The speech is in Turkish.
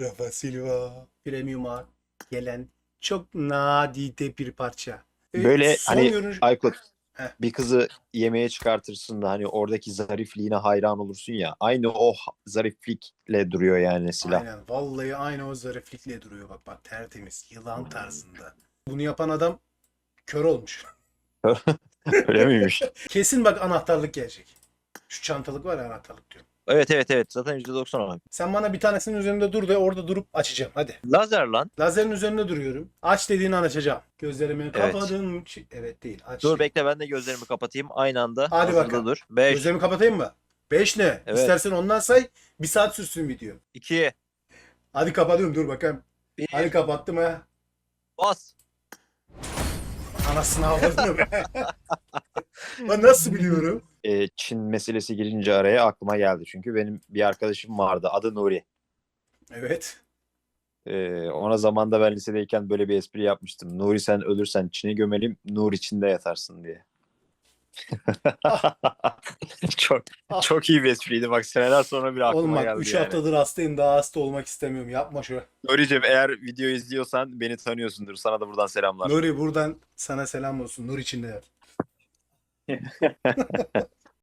Rafa Silva. Premium'a gelen çok nadide bir parça. Evet, Böyle son hani görünüş- Aykut Heh. bir kızı yemeğe çıkartırsın da hani oradaki zarifliğine hayran olursun ya. Aynı o zariflikle duruyor yani silah. Aynen. Vallahi aynı o zariflikle duruyor bak bak tertemiz. Yılan tarzında. Bunu yapan adam kör olmuş. Öyle miymiş? Kesin bak anahtarlık gelecek. Şu çantalık var ya anahtarlık diyorum. Evet evet evet zaten %90 olan. Sen bana bir tanesinin üzerinde dur de orada durup açacağım. Hadi. Lazer lan. Lazerin üzerinde duruyorum. Aç dediğin an açacağım. Gözlerimi Evet. kapadım. Ç- Evet değil. Aç. Dur bekle ben de gözlerimi kapatayım aynı anda. Hadi Hazırda bakalım. dur. 5, Gözlerimi kapatayım mı? 5 ne? Evet. İstersen ondan say. Bir saat sürsün video. 2, Hadi kapatıyorum dur bakalım. 1, Hadi kapattım ha. bas. Anasını avradını be. Ben nasıl biliyorum? Ee, Çin meselesi girince araya aklıma geldi. Çünkü benim bir arkadaşım vardı adı Nuri. Evet. Ee, ona zamanda ben lisedeyken böyle bir espri yapmıştım. Nuri sen ölürsen Çin'e gömelim, Nur içinde yatarsın diye. çok çok iyi bir espriydi. Bak seneler sonra bir aklıma Oğlum bak geldi 3 yani. haftadır hastayım. Daha hasta olmak istemiyorum. Yapma şu. Nuri'cim eğer video izliyorsan beni tanıyorsundur. Sana da buradan selamlar. Nuri buradan sana selam olsun. Nur içinde yat.